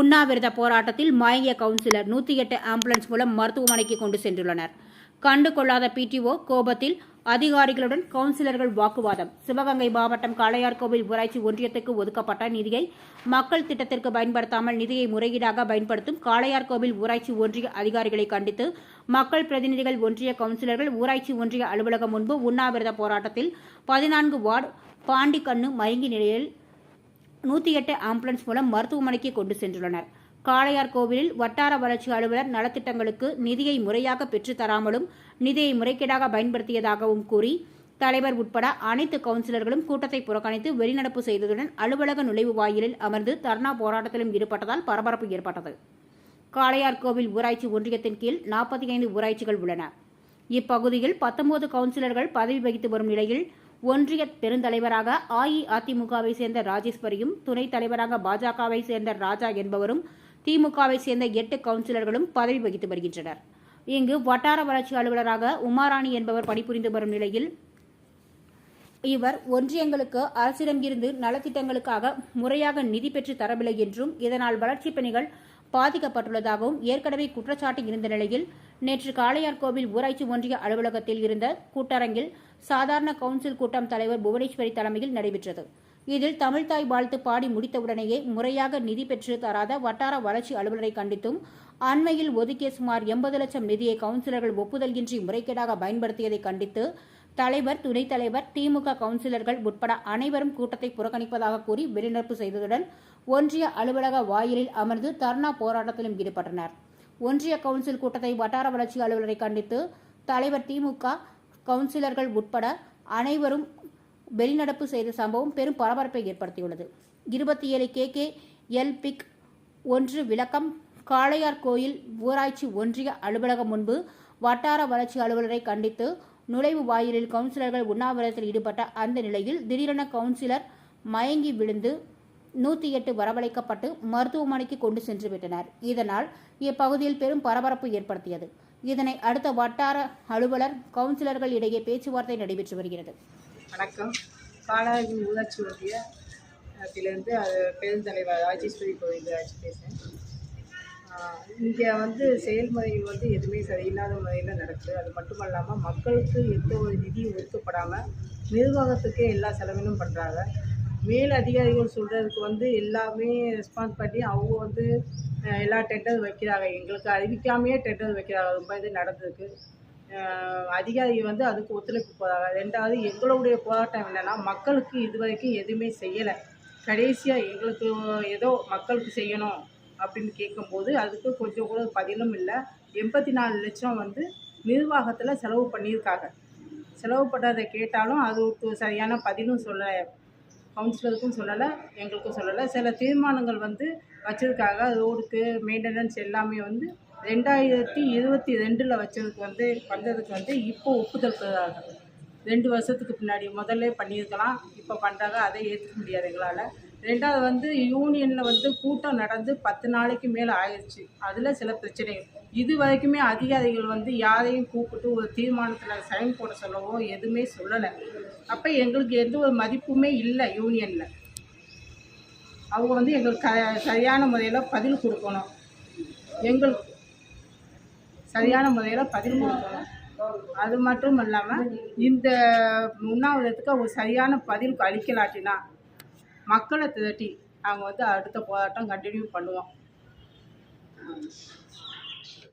உண்ணாவிரத போராட்டத்தில் மயங்கிய கவுன்சிலர் நூற்றி எட்டு ஆம்புலன்ஸ் மூலம் மருத்துவமனைக்கு கொண்டு சென்றுள்ளனர். கண்டு கொள்ளாத பிடிஓ கோபத்தில் அதிகாரிகளுடன் கவுன்சிலர்கள் வாக்குவாதம். சிவகங்கை மாவட்டம் காளையார்கோவில் ஊராட்சி ஒன்றியத்துக்கு ஒதுக்கப்பட்ட நிதியை மக்கள் திட்டத்திற்கு பயன்படுத்தாமல் நிதியை முறையீடாக பயன்படுத்தும் காளையார்கோவில் ஊராட்சி ஒன்றிய அதிகாரிகளை கண்டித்து மக்கள் பிரதிநிதிகள் ஒன்றிய கவுன்சிலர்கள் ஊராட்சி ஒன்றிய அலுவலகம் முன்பு உண்ணாவிரத போராட்டத்தில் பதினான்கு வார்டு பாண்டிக்கண்ணு மயங்கி நிலையில் நூற்றி எட்டு ஆம்புலன்ஸ் மூலம் மருத்துவமனைக்கு கொண்டு சென்றுள்ளனர். காளையார் கோவிலில் வட்டார வளர்ச்சி அலுவலர் நலத்திட்டங்களுக்கு நிதியை முறையாக பெற்றுத்தராமலும் நிதியை முறைகேடாக பயன்படுத்தியதாகவும் கூறி தலைவர் உட்பட அனைத்து கவுன்சிலர்களும் கூட்டத்தை புறக்கணித்து வெளிநடப்பு செய்ததுடன் அலுவலக நுழைவு வாயிலில் அமர்ந்து தர்ணா போராட்டத்திலும் ஈடுபட்டதால் பரபரப்பு ஏற்பட்டது. காளையார் கோவில் ஊராட்சி ஒன்றியத்தின் கீழ் நாற்பத்தி ஐந்து ஊராட்சிகள் உள்ளன. இப்பகுதியில் பத்தொன்பது கவுன்சிலர்கள் பதவி வகித்து வரும் நிலையில் ஒன்றிய பெருந்தலைவராக அஇஅதிமுகவை சேர்ந்த ராஜேஸ்வரியும் துணைத் தலைவராக பாஜகவை சேர்ந்த ராஜா என்பவரும் திமுகவை சேர்ந்த எட்டு கவுன்சிலர்களும் பதவி வகித்து வருகின்றனர். இங்கு வட்டார வளர்ச்சி அலுவலராக உமாராணி என்பவர் பணிபுரிந்து வரும் நிலையில் இவர் ஒன்றியங்களுக்கு அரசிடம் இருந்து நலத்திட்டங்களுக்காக முறையாக நிதி பெற்று தரவில்லை என்றும் இதனால் வளர்ச்சிப் பணிகள் பாதிக்கப்பட்டுள்ளதாகவும் ஏற்கனவே குற்றச்சாட்டு இருந்த நிலையில் நேற்று காளையார்கோவில் ஊராட்சி ஒன்றிய அலுவலகத்தில் இருந்த கூட்டரங்கில் சாதாரண கவுன்சில் கூட்டம் தலைவர் புவனேஸ்வரி தலைமையில் நடைபெற்றது. இதில் தமிழ்தாய் வாழ்த்து பாடி முடித்தவுடனேயே முறையாக நிதி பெற்று தராத வட்டார வளர்ச்சி அலுவலரை கண்டித்தும் அண்மையில் ஒதுக்கிய சுமார் எண்பது லட்சம் நிதியை கவுன்சிலர்கள் ஒப்புதல் இன்றி முறைகேடாக பயன்படுத்தியதை கண்டித்து தலைவர் துணைத் தலைவர் திமுக கவுன்சிலர்கள் உட்பட அனைவரும் கூட்டத்தை புறக்கணிப்பதாக கூறி வெளிநடப்பு செய்ததுடன் ஒன்றிய அலுவலக வாயிலில் அமர்ந்து தர்ணா போராட்டத்திலும் ஈடுபட்டனர். ஒன்றிய கவுன்சில் கூட்டத்தை வட்டார வளர்ச்சி அலுவலரை கண்டித்து தலைவர் திமுக கவுன்சிலர்கள் உட்பட அனைவரும் வெளிநடப்பு செய்த சம்பவம் பெரும் பரபரப்பை ஏற்படுத்தியுள்ளது. இருபத்தி ஏழு கே கே எல் பிக் ஒன்று விளக்கம். காளையார் கோயில் ஊராட்சி ஒன்றிய அலுவலகம் முன்பு வட்டார வளர்ச்சி அலுவலரை கண்டித்து நுழைவு வாயிலில் கவுன்சிலர்கள் உண்ணாவிரதத்தில் ஈடுபட்ட அந்த நிலையில் திடீரென கவுன்சிலர் மயங்கி விழுந்து நூற்றி எட்டு வரவழைக்கப்பட்டு மருத்துவமனைக்கு கொண்டு சென்று விட்டனர் இதனால் இப்பகுதியில் பெரும் பரபரப்பு ஏற்படுத்தியது. இதனை அடுத்த வட்டார அலுவலர் கவுன்சிலர்கள் இடையே பேச்சுவார்த்தை நடைபெற்று வருகிறது. வணக்கம். பாலாஜி ஊராட்சி ஒன்றியத்திலேருந்து பெருந்தலைவர் ராஜேஸ்வரி கோவிந்தராஜ் பேசுகிறேன் இங்கே வந்து செயல்முறைகள் வந்து எதுவுமே சரியில்லாத முறையில் நடக்குது. அது மட்டும் இல்லாமல் மக்களுக்கு எந்த ஒரு நிதியும் ஒதுக்கப்படாமல் நிர்வாகத்துக்கே எல்லா செலவிலும் பண்ணுறாங்க மேல் அதிகாரிகள் சொல்கிறதுக்கு வந்து எல்லாமே ரெஸ்பான்ஸ் பண்ணி அவங்க வந்து எல்லா டெண்டர் வைக்கிறாங்க. எங்களுக்கு அறிவிக்காமையே டெண்டர் வைக்கிறாங்க. ரொம்ப இது நடந்திருக்கு. அதிகாரி வந்து அதுக்கு ஒத்துழைப்பு போகிறாங்க ரெண்டாவது எங்களுடைய போராட்டம் என்னென்னா மக்களுக்கு இதுவரைக்கும் எதுவுமே செய்யலை. கடைசியாக எங்களுக்கு ஏதோ மக்களுக்கு செய்யணும் அப்படின்னு கேட்கும்போது அதுக்கு கொஞ்சம் கூட பதிலும் இல்லை. எண்பத்தி நாலு லட்சம் வந்து நிர்வாகத்தில் செலவு பண்ணியிருக்காங்க. செலவு பண்ணதை கேட்டாலும் அதுக்கு சரியான பதிலும் சொல்லலை. கவுன்சிலருக்கும் சொல்லலை எங்களுக்கும் சொல்லலை. சில தீர்மானங்கள் வந்து வச்சதுக்காக ரோடுக்கு மெயின்டெனன்ஸ் எல்லாமே வந்து ரெண்டாயிரத்தி இருபத்தி ரெண்டில் வச்சதுக்கு வந்து வந்ததுக்கு வந்து இப்போ ஒப்புதல் தராங்க ரெண்டு வருஷத்துக்கு பின்னாடி முதல்ல பண்ணியிருக்கலாம் இப்போ பண்ணுறாங்க அதை ஏற்றுக்க முடியாது எங்களால். ரெண்டாவது வந்து யூனியனில் வந்து கூட்டம் நடந்து பத்து நாளைக்கு மேலே ஆயிடுச்சு அதில் சில பிரச்சனைகள். இது வரைக்குமே அதிகாரிகள் வந்து யாரையும் கூப்பிட்டு ஒரு தீர்மானத்தில் சைன் போட சொல்லவோ எதுவுமே சொல்லலை. அப்போ எங்களுக்கு எந்த ஒரு மதிப்புமே இல்லை யூனியனில் அவங்க வந்து எங்களுக்கு க சரியான முறையில் பதில் கொடுக்கணும். எங்களுக்கு சரியான முறையில் பதில் கொடுக்கணும். அது மட்டும் இல்லாமல் இந்த உண்ணாவிரதத்துக்கு அவங்க சரியான பதில் அளிக்கலாட்டினா மக்களை திரட்டி அவங்க வந்து அடுத்த போராட்டம் கண்டினியூ பண்ணுவோம்.